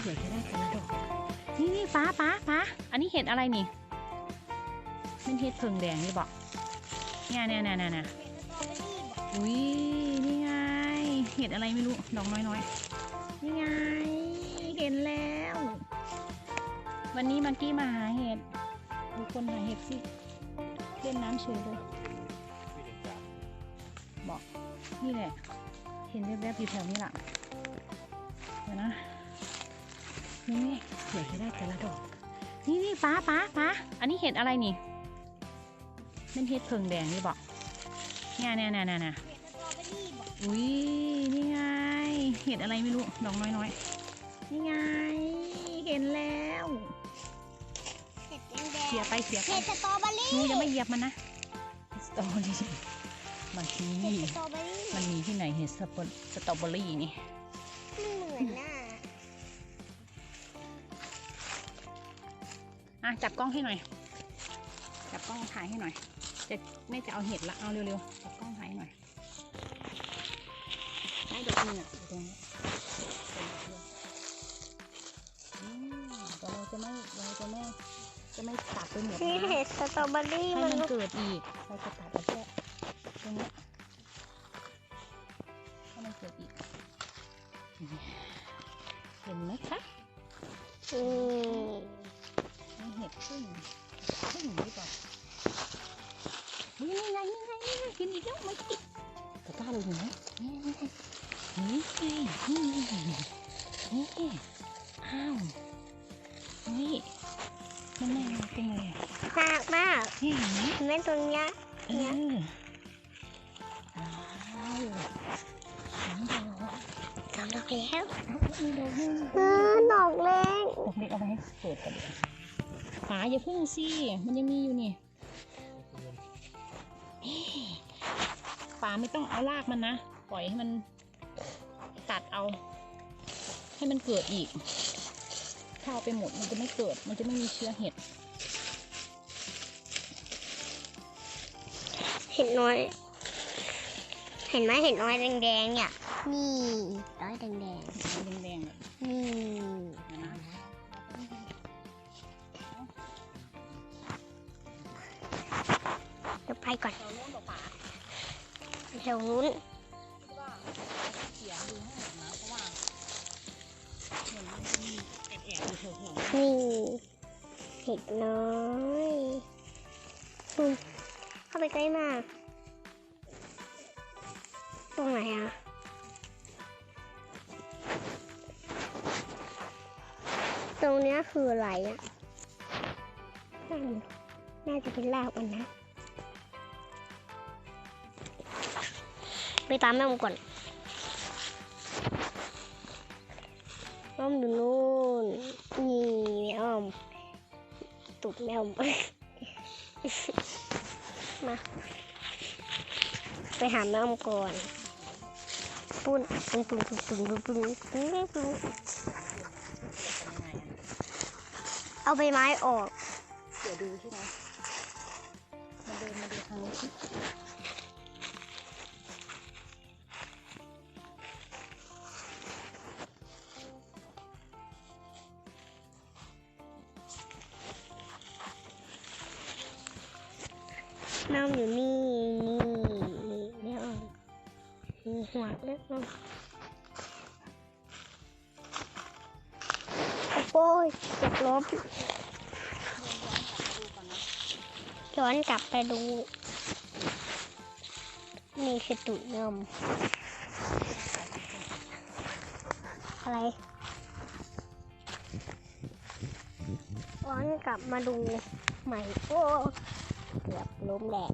เผื่อจะได้แต่ละดกนี่นี่ฟ้าฟ้าฟ้าอันนี้เห็ดอะไรนี่เป็นเห็ดเพิงแดงนี่บอกเนี่ยเนี่ยเนี่ยเนี่ยเนี่ยอุ้ยนี่ไงเห็ดอะไรไม่รู้ดอกน้อยๆนี่ไงเห็นแล้ว วันนี้มังกี้มาหาเห็ดดูคนหาเห็ดสิเล่นน้ำเฉยเลยบอกนี่แหละเห็นแวบๆอยู่แถวนี้ล่ะเดี๋ยวนะ นี่นี่เผื่อจะได้แต่ละดอก นี่นี่ฟ้าฟ้าฟ้าอันนี้เห็ดอะไรนี่เป็นเห็ดเพิงแดงนี่บอกเนี่ยเนี่ยเนี่ยเนี่ยเนี่ยอุ้ยนี่ไง เห็ดอะไรไม่รู้ ดอกน้อยๆ นี่ไง เห็นแล้วเห็ดแดงเสียไปเสียไปเห็ดสตรอเบอรี่หนูอย่าไม่เหยียบมันนะสตรอเบอรี่มันมีเห็ดสตรอเบอรี่มันมีที่ไหนเห็ดสตรอสตรอเบอรี่นี่มันเหมือนน่ะ อะจับกล้องให้หน่อย จับกล้องถ่ายให้หน่อย จะแม่จะเอาเห็ดละ เอาเร็วๆ จับกล้องถ่ายให้หน่อยได้ดอกหนึ่งอะอยู่ตรงนี้อืมแต่เราจะไม่เราจะไม่จะไม่ตัดไปหมดนี่นะเห็ดสตรอเบอรี่ให้มันมันเกิดอีก เราจะตัดเอาแค่ตรงเนี้ยให้มันเกิดอีก เห็นไหมคะอืม มีเห็ดพึ่งพึ่งหรือเปล่านี่ไงนี่ไงนี่ไงกินอีกแล้วมันกินตะกร้าเลยเห็นไหมนี่ไงนี่ไงนี่ไงนี่อ้าวนี่มันแน่ารักจังเลยอะมากมากนี่เห็นไหมเห็นไหมตรงเนี้ยเอออ้าวสองดอกสองดอกแล้วดอกเออดอกเล็กดอกเล็กเอาไปให้เปิดกันเลย ฝาอย่าพึ่งสิ มันยังมีอยู่นี่ฝาไม่ต้องเอารากมันนะ ปล่อยให้มันตัดเอา ให้มันเกิดอีก ถ้าเอาไปหมดมันจะไม่เกิด มันจะไม่มีเชื้อเห็ด เห็ดน้อย เห็นไหมเห็ดน้อยแดงๆเนี่ย นี่น้อยแดงแดงๆแบบๆนี่นี้นะ ไปก่อนแถวนู้นนี่เห็ดน้อยเข้าไปใกล้มาก ตรงไหนอะตรงนี้คืออะไรอะ น่าจะเป็นลากมันนะ ไปตามแม่มก่อนแม่อมอยู่นู่นนี่แม่อมตุดแม่อมมาไปหาแม่อมก่อนปุ้นปุ้นปุ้นปุ้นปุ้นปุ้นปุ้นปุ้นปุ้นเอาใบไม้ออก เดี๋ยวดูใช่ไหม แม่อมอยู่นี่นี่นี่แม่อมมีหัวแม่อมโอ้ยจ็บล้มย้อนกลับไปดู นี่คือตุ่นมอะไรย้อนกลับมาดูใหม่โอ้ เกือบล้มแหลก